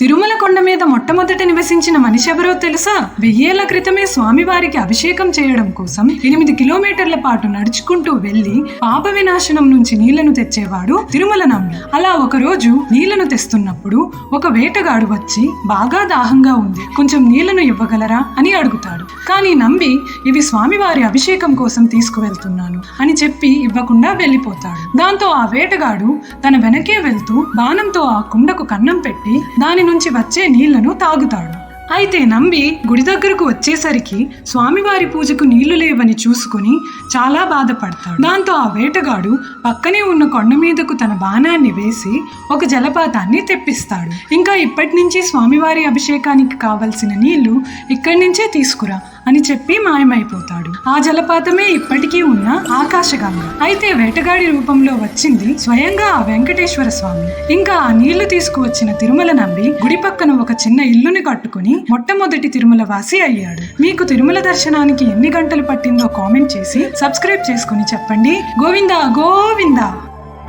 తిరుమల కొండ మీద మొట్టమొదట నివసించిన మనిషి ఎవరో తెలుసా? వెయ్యేళ్ళ క్రితమే స్వామివారికి అభిషేకం చేయడం కోసం ఎనిమిది కిలోమీటర్ల పాటు నడుచుకుంటూ వెళ్ళి పాప వినాశనం నుంచి నీళ్ళను తెచ్చేవాడు తిరుమల నమ్మి. అలా ఒకరోజు నీళ్ళను తెస్తున్నప్పుడు ఒక వేటగాడు వచ్చి బాగా దాహంగా ఉంది. కొంచెం నీళ్ళను ఇవ్వగలరా? అని అడుగుతాడు. కానీ నమ్మి ఇవి స్వామివారి అభిషేకం కోసం తీసుకువెళ్తున్నాను అని చెప్పి ఇవ్వకుండా వెళ్ళిపోతాడు. దాంతో ఆ వేటగాడు తన వెనకే వెళ్తూ బాణంతో ఆ కుండకు కన్నం పెట్టి దాని నుంచి వచ్చే నీళ్ళను తాగుతాడు. అయితే నంబి గుడి దగ్గరకు వచ్చేసరికి స్వామివారి పూజకు నీళ్ళు లేవని చూసుకుని చాలా బాధపడతాడు. దాంతో ఆ వేటగాడు పక్కనే ఉన్న కొండ మీదకు తన బాణాన్ని వేసి ఒక జలపాతాన్ని తెప్పిస్తాడు. ఇంకా ఇప్పటి నుంచి స్వామివారి అభిషేకానికి కావలసిన నీళ్ళు ఇక్కడి నుంచే తీసుకురా అని చెప్పి మాయమైపోతాడు. ఆ జలపాతమే ఇప్పటికీ ఉన్న ఆకాశగంగ. అయితే వేటగాడి రూపంలో వచ్చింది స్వయంగా ఆ వెంకటేశ్వర స్వామి. ఇంకా ఆ నీళ్ళు తీసుకువచ్చిన తిరుమల నంబి గుడి పక్కన ఒక చిన్న ఇల్లుని కట్టుకుని మొట్టమొదటి తిరుమల వాసి అయ్యాడు. మీకు తిరుమల దర్శనానికి ఎన్ని గంటలు పట్టిందో కామెంట్ చేసి సబ్స్క్రైబ్ చేసుకుని చెప్పండి. గోవిందా గోవిందా!